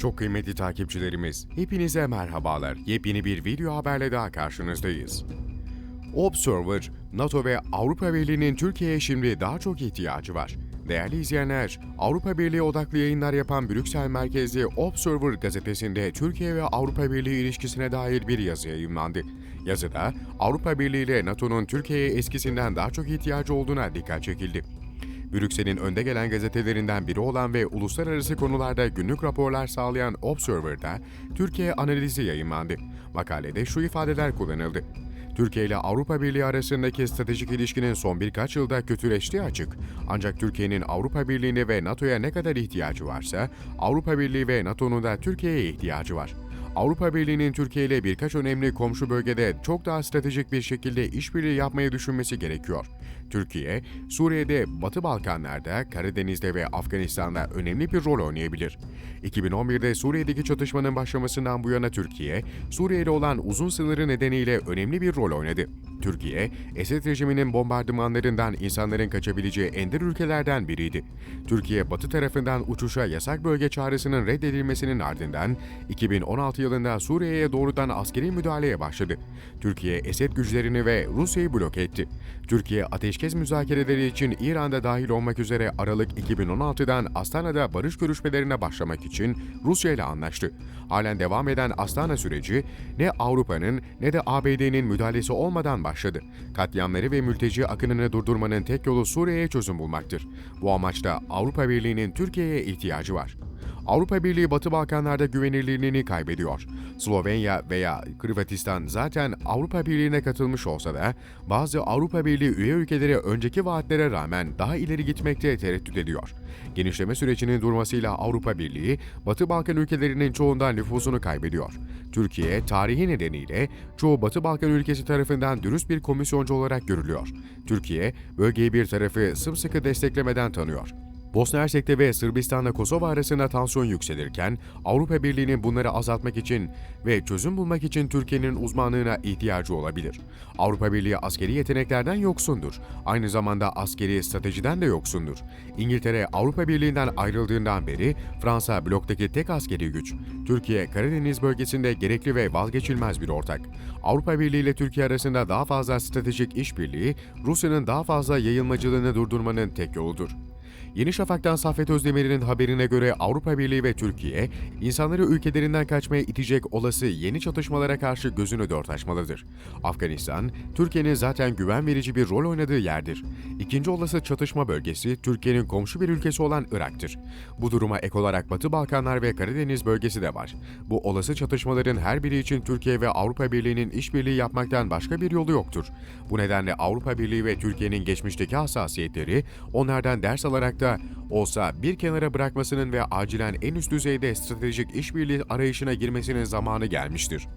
Çok kıymetli takipçilerimiz, hepinize merhabalar. Yepyeni bir video haberle daha karşınızdayız. Observer, NATO ve Avrupa Birliği'nin Türkiye'ye şimdi daha çok ihtiyacı var. Değerli izleyenler, Avrupa Birliği odaklı yayınlar yapan Brüksel merkezli Observer gazetesinde Türkiye ve Avrupa Birliği ilişkisine dair bir yazı yayımlandı. Yazıda Avrupa Birliği ile NATO'nun Türkiye'ye eskisinden daha çok ihtiyacı olduğuna dikkat çekildi. Brüksel'in önde gelen gazetelerinden biri olan ve uluslararası konularda günlük raporlar sağlayan Observer'da Türkiye analizi yayınlandı. Makalede şu ifadeler kullanıldı. Türkiye ile Avrupa Birliği arasındaki stratejik ilişkinin son birkaç yılda kötüleştiği açık. Ancak Türkiye'nin Avrupa Birliği'ne ve NATO'ya ne kadar ihtiyacı varsa, Avrupa Birliği ve NATO'nun da Türkiye'ye ihtiyacı var. Avrupa Birliği'nin Türkiye ile birkaç önemli komşu bölgede çok daha stratejik bir şekilde işbirliği yapmayı düşünmesi gerekiyor. Türkiye, Suriye'de, Batı Balkanlar'da, Karadeniz'de ve Afganistan'da önemli bir rol oynayabilir. 2011'de Suriye'deki çatışmanın başlamasından bu yana Türkiye, Suriye ile olan uzun sınırı nedeniyle önemli bir rol oynadı. Türkiye, Esed rejiminin bombardımanlarından insanların kaçabileceği ender ülkelerden biriydi. Türkiye, Batı tarafından uçuşa yasak bölge çağrısının reddedilmesinin ardından 2016 yılında Suriye'ye doğrudan askeri müdahaleye başladı. Türkiye, Esed güçlerini ve Rusya'yı bloke etti. Türkiye, ateşkes müzakereleri için İran'da dahil olmak üzere Aralık 2016'dan Astana'da barış görüşmelerine başlamak için Rusya ile anlaştı. Halen devam eden Astana süreci ne Avrupa'nın ne de ABD'nin müdahalesi olmadan başladı. Katliamları ve mülteci akınını durdurmanın tek yolu Suriye'ye çözüm bulmaktır. Bu amaçla Avrupa Birliği'nin Türkiye'ye ihtiyacı var. Avrupa Birliği Batı Balkanlarda güvenilirliğini kaybediyor. Slovenya veya Hırvatistan zaten Avrupa Birliği'ne katılmış olsa da bazı Avrupa Birliği üye ülkeleri önceki vaatlere rağmen daha ileri gitmekte tereddüt ediyor. Genişleme sürecinin durmasıyla Avrupa Birliği, Batı Balkan ülkelerinin çoğunda nüfusunu kaybediyor. Türkiye, tarihi nedeniyle çoğu Batı Balkan ülkesi tarafından dürüst bir komisyoncu olarak görülüyor. Türkiye, bölgeyi bir tarafı sımsıkı desteklemeden tanıyor. Bosna Hersek'te ve Sırbistan'la Kosova arasında tansiyon yükselirken Avrupa Birliği'nin bunları azaltmak için ve çözüm bulmak için Türkiye'nin uzmanlığına ihtiyacı olabilir. Avrupa Birliği askeri yeteneklerden yoksundur. Aynı zamanda askeri stratejiden de yoksundur. İngiltere Avrupa Birliği'nden ayrıldığından beri Fransa bloktaki tek askeri güç. Türkiye Karadeniz bölgesinde gerekli ve vazgeçilmez bir ortak. Avrupa Birliği ile Türkiye arasında daha fazla stratejik işbirliği Rusya'nın daha fazla yayılmacılığını durdurmanın tek yoludur. Yeni Şafak'tan Saffet Özdemir'in haberine göre Avrupa Birliği ve Türkiye, insanları ülkelerinden kaçmaya itecek olası yeni çatışmalara karşı gözünü dört açmalıdır. Afganistan, Türkiye'nin zaten güven verici bir rol oynadığı yerdir. İkinci olası çatışma bölgesi, Türkiye'nin komşu bir ülkesi olan Irak'tır. Bu duruma ek olarak Batı Balkanlar ve Karadeniz bölgesi de var. Bu olası çatışmaların her biri için Türkiye ve Avrupa Birliği'nin işbirliği yapmaktan başka bir yolu yoktur. Bu nedenle Avrupa Birliği ve Türkiye'nin geçmişteki hassasiyetleri, onlardan ders alarak da olsa bir kenara bırakmasının ve acilen en üst düzeyde stratejik işbirliği arayışına girmesinin zamanı gelmiştir.